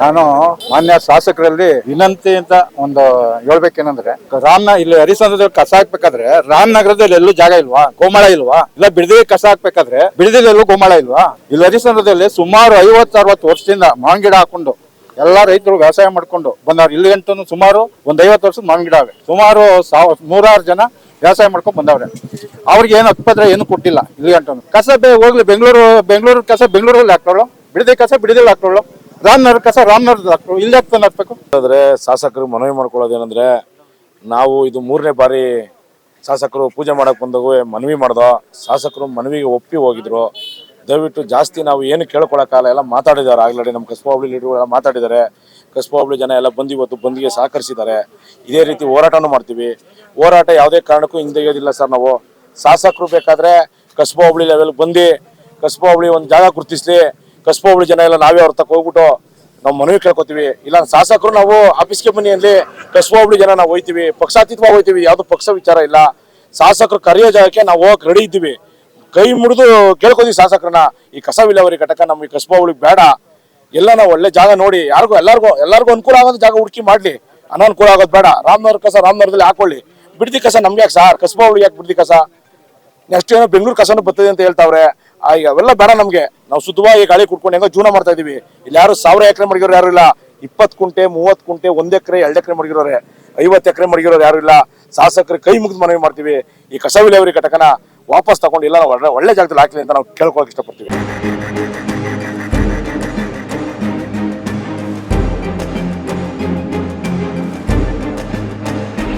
ನಾನು ಮಾನ್ಯ ಶಾಸಕರಲ್ಲಿ ವಿನಂತಿ ಅಂತ ಒಂದು ಹೇಳ್ಬೇಕೇನಂದ್ರೆ, ರಾಮ್ನ ಇಲ್ಲಿ ಹರಿಸಂದ್ರದಲ್ಲಿ ಕಸ ಹಾಕ್ಬೇಕಾದ್ರೆ, ರಾಮ್ ನಗರದಲ್ಲಿ ಎಲ್ಲೂ ಜಾಗ ಇಲ್ವಾ? ಗೋಮಾಳ ಇಲ್ವಾ? ಇಲ್ಲ ಬಿಡದಿ ಕಸ ಹಾಕ್ಬೇಕಾದ್ರೆ ಬಿಡದಿಲ್ಲ ಎಲ್ಲೂ ಗೋಮಾಳ ಇಲ್ವಾ? ಇಲ್ಲಿ ಹರಿಸಂದ್ರದಲ್ಲಿ ಸುಮಾರು ಐವತ್ತು ಅರವತ್ತು ವರ್ಷದಿಂದ ಮಾವಿನ ಗಿಡ ಹಾಕೊಂಡು, ಎಲ್ಲಾ ರೈತರು ವ್ಯವಸಾಯ ಮಾಡ್ಕೊಂಡು ಬಂದವ್ರು. ಇಲ್ಲಿ ಸುಮಾರು ಒಂದ್ ಐವತ್ತು ವರ್ಷದ ಮಾವಿನ ಗಿಡ ಸುಮಾರು ಸಾವಿರ ನೂರಾರು ಜನ ವ್ಯವಸಾಯ ಮಾಡ್ಕೊಂಡು ಬಂದವ್ರೆ. ಅವ್ರಿಗೆ ಏನು ಉತ್ಪಾದನೆ ಏನು ಕೊಟ್ಟಿಲ್ಲ ಇಲ್ಲಿ ಕಸ ಬೇ- ಹೋಗ್ಲಿ, ಬೆಂಗಳೂರು ಬೆಂಗಳೂರು ಕಸ ಬೆಂಗಳೂರಲ್ಲಿ ಹಾಕೊಳ್ಳೋ ಬಿಡದೆ ಕಸ ಬಿಡದಿಲ್ಲ ಹಾಕೊಳ್ಳು ರಾಮನಗರ ಕಸ ರಾಮನಗರದ ಹಾಕ್ಬೇಕು. ಇಲ್ಲಿ ಹಾಕ್ಬೇಕು. ಆದರೆ ಶಾಸಕರು ಮನವಿ ಮಾಡ್ಕೊಳ್ಳೋದೇನೆಂದ್ರೆ, ನಾವು ಇದು ಮೂರನೇ ಬಾರಿ ಶಾಸಕರು ಪೂಜೆ ಮಾಡಕ್ ಬಂದಾಗ ಮನವಿ ಮಾಡ್ದೋ. ಶಾಸಕರು ಮನವಿಗೆ ಒಪ್ಪಿ ಹೋಗಿದ್ರು. ದಯವಿಟ್ಟು ಜಾಸ್ತಿ ನಾವು ಏನು ಕೇಳ್ಕೊಳಕ್ಕಾಗಲ್ಲ, ಎಲ್ಲ ಮಾತಾಡಿದ್ದಾರೆ. ಆಗ್ಲೇ ನಮ್ಮ ಕಸ್ಬಾ ಹೋಬಳಿ ಲೀಡರ್ಗಳು ಎಲ್ಲ ಮಾತಾಡಿದ್ದಾರೆ. ಕಸ್ಬಾ ಹೋಬಳಿ ಜನ ಎಲ್ಲ ಬಂದು ಇವತ್ತು ಬಂದಿಗೆ ಸಹಕರಿಸಿದ್ದಾರೆ. ಇದೇ ರೀತಿ ಹೋರಾಟನೂ ಮಾಡ್ತೀವಿ. ಹೋರಾಟ ಯಾವುದೇ ಕಾರಣಕ್ಕೂ ಹಿಂದೆಗೆಯೋದಿಲ್ಲ ಸರ್ ನಾವು. ಶಾಸಕರು ಬೇಕಾದ್ರೆ ಕಸ್ಬಾ ಹೋಬಳಿ ಲೆವೆಲ್ ಬಂದು, ಕಸ್ಬಾ ಹೋಬಳಿ ಒಂದು ಜಾಗ ಗುರುತಿಸ್ಲಿ. ಕಸ್ಬಾ ಹೋಬಳಿ ಜನ ಎಲ್ಲ ನಾವೇ ಅವ್ರ ತಕ್ಕ ಹೋಗ್ಬಿಟ್ಟು ನಾವು ಮನವಿ ಕೇಳ್ಕೊತೀವಿ. ಇಲ್ಲ, ಶಾಸಕರು ನಾವು ಆಫೀಸ್ಗೆ ಬನ್ನಿ ಅಲ್ಲಿ ಕಸ್ಬಾ ಹೋಬಳಿ ಜನ ನಾವು ಹೋಯ್ತೀವಿ. ಪಕ್ಷಾತೀತವಾಗಿ ಹೋಯ್ತೀವಿ. ಯಾವ್ದು ಪಕ್ಷ ವಿಚಾರ ಇಲ್ಲ. ಶಾಸಕರು ಕರೆಯೋ ಜಾಗಕ್ಕೆ ನಾವು ಹೋಗಕ್ ರೆಡಿ ಇದ್ದೀವಿ. ಕೈ ಮುಡಿದು ಕೇಳ್ಕೊತೀವಿ ಶಾಸಕರನ್ನ. ಈ ಕಸ ವಿಲೇವಾರಿ ಘಟಕ ನಮ್ಮ ಈ ಕಸ್ಬಾ ಹೋಬಳಿಗೆ ಬೇಡ. ಎಲ್ಲ ನಾವು ಒಳ್ಳೆ ಜಾಗ ನೋಡಿ. ಯಾರಿಗೂ ಎಲ್ಲರಿಗೂ ಎಲ್ಲರಿಗೂ ಅನುಕೂಲ ಆಗೋದು ಜಾಗ ಹುಡುಕಿ ಮಾಡ್ಲಿ. ಅನಾನುಕೂಲ ಆಗೋದು ಬೇಡ. ರಾಮನಗರ ಕಸ ರಾಮನಗರದಲ್ಲಿ ಹಾಕೊಳ್ಳಿ. ಬಿಡ್ದಿ ಕಸ ನಮ್ಗೆ ಯಾಕೆ ಸಾರ್ ಕಸ್ಬಾ ಯಾಕೆ ಬಿಡ್ದಿ ಕಸ? ನೆಕ್ಸ್ಟ್ ಏನೋ ಬೆಂಗಳೂರು ಕಸನೂ ಬರ್ತದೆ ಅಂತ ಹೇಳ್ತಾವ್ರೆ. ಈಗ ಅವೆಲ್ಲ ಬೇಡ ನಮ್ಗೆ. ನಾವು ಶುದ್ಧವಾಗಿ ಗಾಳಿ ಕುಡ್ಕೊಂಡು ಹೆಂಗೋ ಜೀವನ ಮಾಡ್ತಾ ಇದೀವಿ. ಇಲ್ಲಿ ಯಾರು ಸಾವಿರ ಎಕರೆ ಮಡಗಿರೋರು ಯಾರು ಇಲ್ಲ. ಇಪ್ಪತ್ತು ಕುಂಟೆ, ಮೂವತ್ತು ಕುಂಟೆ, ಒಂದ್ ಎಕರೆ, ಎರಡು ಎಕರೆ ಮಡಗಿರೋರೆ. ಐವತ್ತು ಎಕರೆ ಮಡಗಿರೋರು ಯಾರು ಇಲ್ಲ. ಶಾಸಕರು ಕೈ ಮುಗಿದು ಮನವಿ ಮಾಡ್ತೀವಿ. ಈ ಕಸ ವಿಲೇವರಿ ಘಟಕನ ವಾಪಸ್ ತಗೊಂಡು ಇಲ್ಲ, ನಾವು ಒಳ್ಳೆ ಜಾಗದಲ್ಲಿ ಹಾಕ್ಲಿ ಅಂತ ನಾವು ಕೇಳ್ಕೊಳಕ್ ಇಷ್ಟಪಡ್ತೀವಿ.